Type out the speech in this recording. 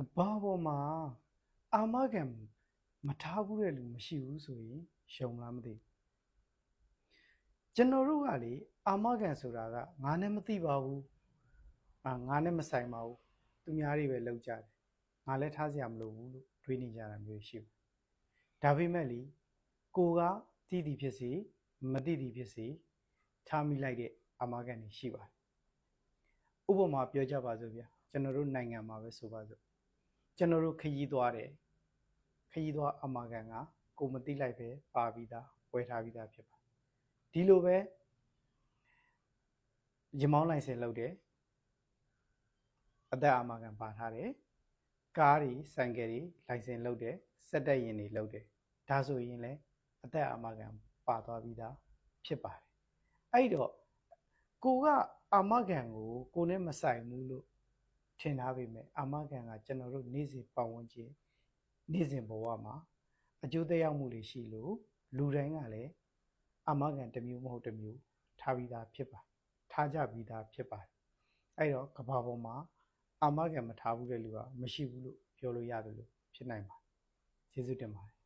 ကဘာပေါ်မှာအာမခံမထားဘူးတဲ့လူမရှိဘူးဆိုရင်ရှုံလားမသိဘူးကျွန်တော်တို့ကလေအာမခံဆိုတာကငါနဲ့မသိပါဘူးအာငါနဲ့မဆိုင်ပါဘူးသူများတွေပဲလောက်ကြတယ်ငါလည်းထားစရာမလိုဘူးလို့တွေးနေကြတာမျိုးရှိဘူးဒါပေမဲ့လေကိုကတည်တည်ဖြစ်စီမတည်တည်ဖြစ်စီထားမိလိုက်တဲ့အာမခံတွေရှိပါတယ်ဥပမာပြောကြပါစို့ဗျာကျွန်တော်တို့နိုင်ငံမှာပဲဆိုပါစို့ ကျွန်တော်တို့ခရီးသွားတယ်ခရီးသွားအာမခံကကိုမသိလိုက်ပဲပါပြီးသားဝယ်ထားပြီးသားဖြစ်ပါတယ်ဒီလိုပဲရမောင်းလိုင်စင်လုပ်တယ်အသက်အာမခံပါထားတယ်ကားတွေဆိုင်ကယ်တွေလိုင်စင်လုပ်တယ်စက်တက်ရင်တွေလုပ်တယ်ဒါဆိုရင်လည်းအသက်အာမခံပါသွားပြီးသားဖြစ်ပါတယ်အဲ့တော့ကိုကအာမခံကိုကိုနဲ့မဆိုင်ဘူးလို့ ထင်ထားပေမဲ့အာမခံကကျွန်တော်တို့နေ့စဉ်ပတ်ဝန်းကျင်နေ့စဉ်ဘဝမှာအကျိုးသက်ရောက်မှုတွေရှိလို့လူတိုင်းကလည်းအာမခံတစ်မျိုးမဟုတ်တစ်မျိုးထားပြီးသားဖြစ်ပါထားကြပြီးသားဖြစ်ပါတယ်အဲ့တော့ကဘာပေါ်မှာအာမခံမထားဘူးတဲ့လူကမရှိဘူးလို့ပြောလို့ရတယ်လို့ဖြစ်နိုင်ပါတယ်ကျေးဇူးတင်ပါတယ်